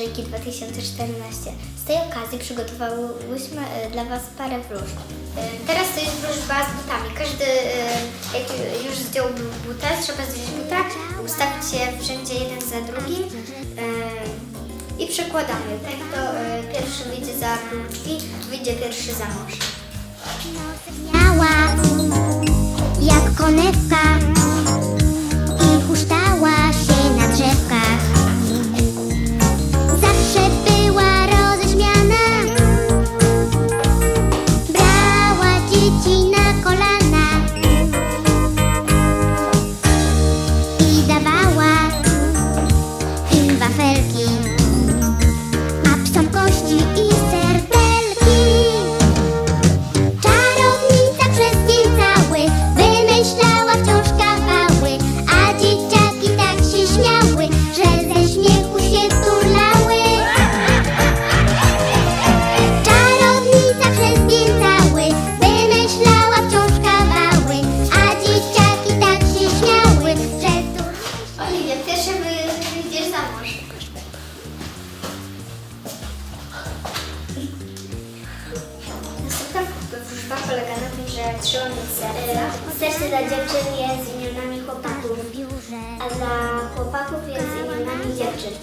Wielki 2014. Z tej okazji przygotowałyśmy e, dla Was parę wróżb. E, Teraz to jest wróżba z butami. Każdy, e, jak już zdjął butę, trzeba zdjąć buta, ustawić się w rzędzie jeden za drugim i przekładamy. Tak to pierwszy wyjdzie za kluczki, wyjdzie pierwszy za mąż. Miała jak konewka a dla chłopaków jest imionami dziewczyn.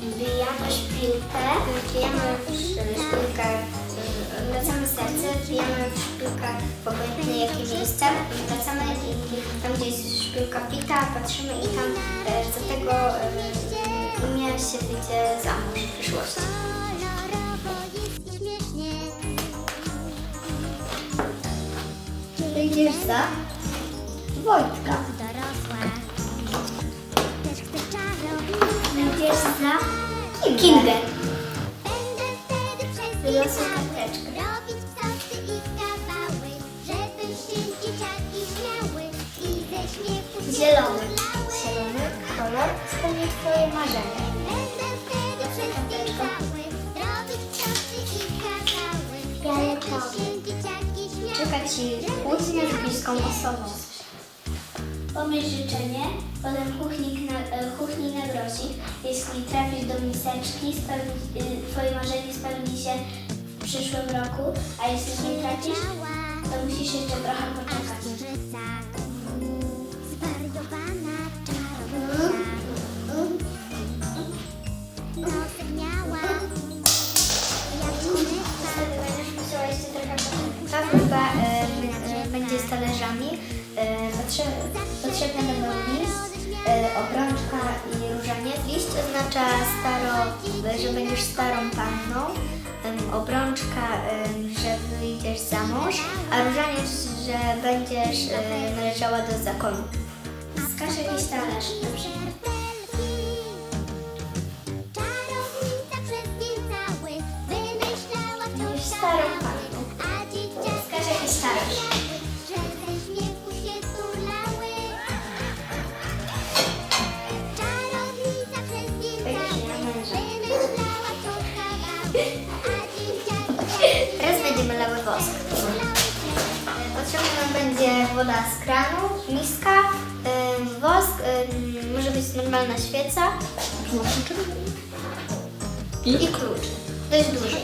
Wbijamy szpilkę, wbijamy w szpilkę, wracamy serce, wbijamy w szpilkę w obojętnie jakie miejsce, wracamy i tam gdzie jest szpilka pita, patrzymy i tam e, za tego e, imię się wyjdzie za mąż w przyszłości. Wyjdziesz za Wojtka. Ze śmiechu się Zielony. Zielony kolor spełni Twoje marzenie. Będę wtedy przez dzień cały robić psosy i kawały, Fioletowy. Czeka Ci kłótnia z bliską osobą. Pomyśl życzenie, potem kuchnik na, e, kuchni nagrosik. Jeśli trafisz do miseczki, spełni, y, Twoje marzenie spełni się w przyszłym roku, a jeśli nie trafisz, to musisz jeszcze trochę poczekać. Staro, że będziesz starą panną. Obrączka, że wyjdziesz za mąż, a różaniec, że będziesz należała do zakonu. Wskaż jakiś talerz. Starą kawały, woda z kranu, miska, ym, wosk, ym, może być normalna świeca i klucz. Dość duży.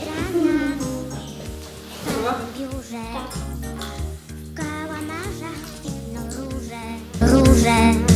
kwitną róże.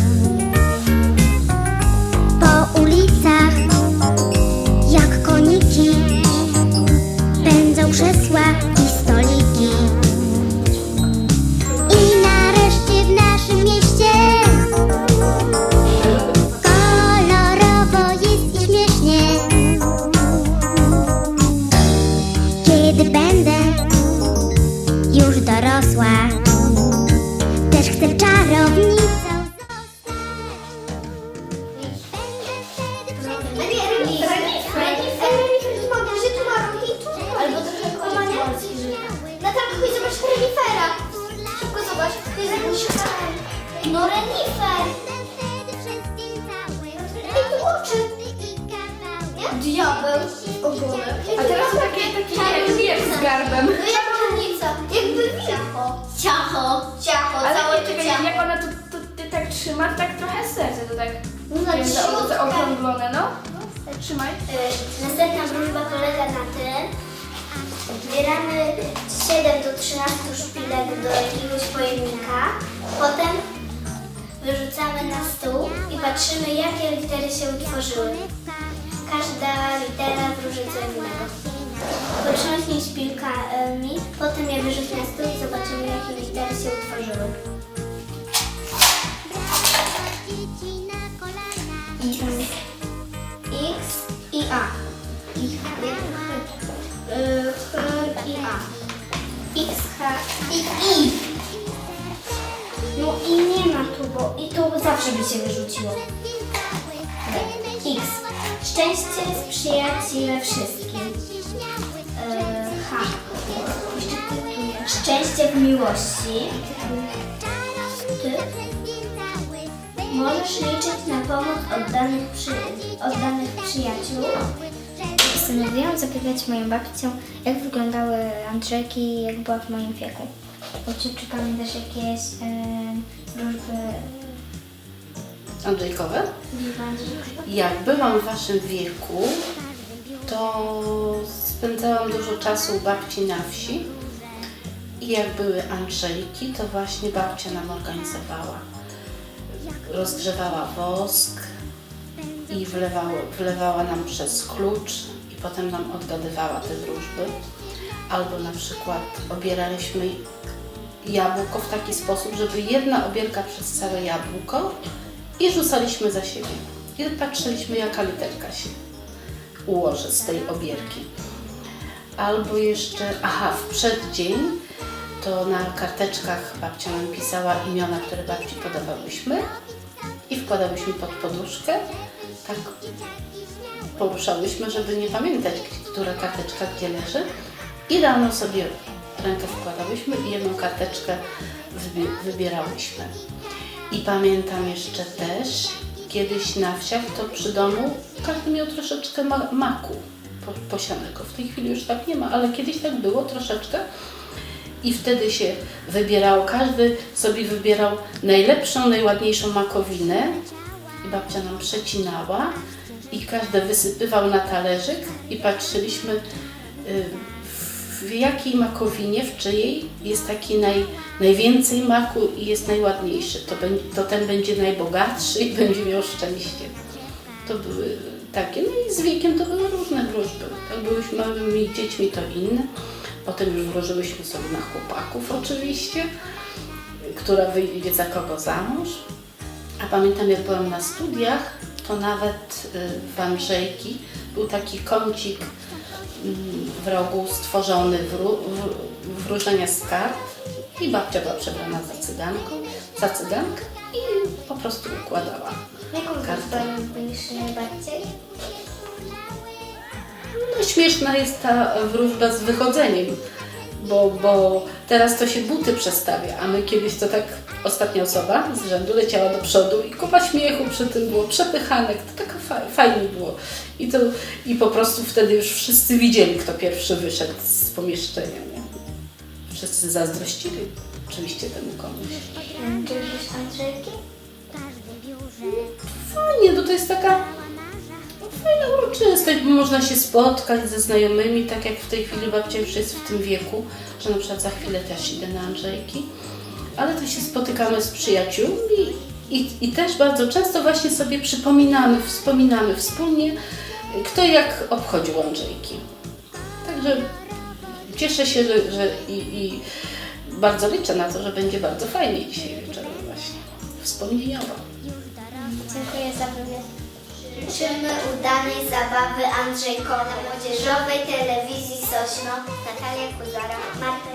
Zobacz. To jest. No renifer. Ej, tu oczy. Diabeł. A teraz takie, takie jak jak z garbem. No jak? Jakby ciacho. Ciacho. Ciacho. Ale całe nie, czekaj, ciacho. jak ona ty tak trzyma, to tak trochę serce, to tak No na za- zaokrąglone, no. No, Trzymaj. Y, Następna wróżba polega na tym, zbieramy 7 do 13 szpilek do jakiegoś pojemnika, potem wyrzucamy na stół i patrzymy jakie litery się utworzyły. Każda litera wróży co innego. Potrząśnij szpilkami, potem je wyrzuć na stół i zobaczymy jakie litery się utworzyły. Jest X i A. I i I. No i nie ma tu, bo i tu zawsze by się wyrzuciło. X. Szczęście sprzyja wszystkim. Y, H. Szczęście w miłości. Ty. Możesz liczyć na pomoc oddanych, przy, oddanych przyjaciół. Postanowiłam zapytać moją babcią, jak wyglądały Andrzejki, jak była w moim wieku. Babciu, czy pamiętasz jakieś e, Andrzejkowe? Jak byłam w waszym wieku, to spędzałam dużo czasu u babci na wsi. I jak były Andrzejki, to właśnie babcia nam organizowała. Rozgrzewała wosk i wlewała, nam przez klucz potem nam odgadywała te wróżby. Albo na przykład obieraliśmy jabłko w taki sposób, żeby jedna obierka przez całe jabłko i rzucaliśmy za siebie. I patrzyliśmy, jaka literka się ułoży z tej obierki. Albo jeszcze, aha, w przeddzień to na karteczkach babcia nam pisała imiona, które babci podawałyśmy i wkładałyśmy pod poduszkę. Tak poruszałyśmy, żeby nie pamiętać, która karteczka gdzie leży. I rano sobie rękę wkładałyśmy i jedną karteczkę wybi- wybierałyśmy. I pamiętam jeszcze też, kiedyś na wsiach to przy domu każdy miał troszeczkę ma- maku po- posianego. W tej chwili już tak nie ma, ale kiedyś tak było troszeczkę. I wtedy się wybierało, każdy sobie wybierał najlepszą, najładniejszą makowinę i babcia nam przecinała i każdy wysypywał na talerzyk i patrzyliśmy y, w- jakiej makowinie, w czyjej jest taki naj, najwięcej maku i jest najładniejszy. To, to ten będzie najbogatszy i będzie miał szczęście. To były takie, no i z wiekiem to były różne wróżby. Jak byłyśmy małymi dziećmi, to inne. Potem już wróżyłyśmy sobie na chłopaków oczywiście, która wyjdzie za kogo za mąż. A pamiętam jak byłam na studiach, to nawet y, w Andrzejki był taki kącik mm, w rogu stworzony wr- wróżenia z kart i babcia była przebrana za cyganką, za cygankę i po prostu układała. Jaką Kartę. najbardziej? No, śmieszna jest ta wróżba z wychodzeniem, bo, bo teraz to się buty przestawia, a my kiedyś to tak ostatnia osoba z rzędu leciała do przodu i kupa śmiechu przy tym było, przepychanek, to taka fa- fajnie było. I, to, I po prostu wtedy już wszyscy widzieli, kto pierwszy wyszedł z pomieszczenia. Nie? Wszyscy zazdrościli oczywiście temu komuś. Andrzejki? Fajnie, bo to jest taka fajna uroczystość, bo można się spotkać ze znajomymi, tak jak w tej chwili babcia już jest w tym wieku, że na przykład za chwilę też idę na Andrzejki, ale to się spotykamy z przyjaciółmi i, i też bardzo często właśnie sobie przypominamy, wspominamy wspólnie, kto jak obchodził Andrzejki. Także cieszę się, że, że i, i bardzo liczę na to, że będzie bardzo fajnie dzisiaj wieczorem właśnie, wspomnieniowo. Dziękuję za wywiad. Życzymy udanej zabawy Andrzejko na młodzieżowej telewizji Sośno. Natalia Kuzara, Marta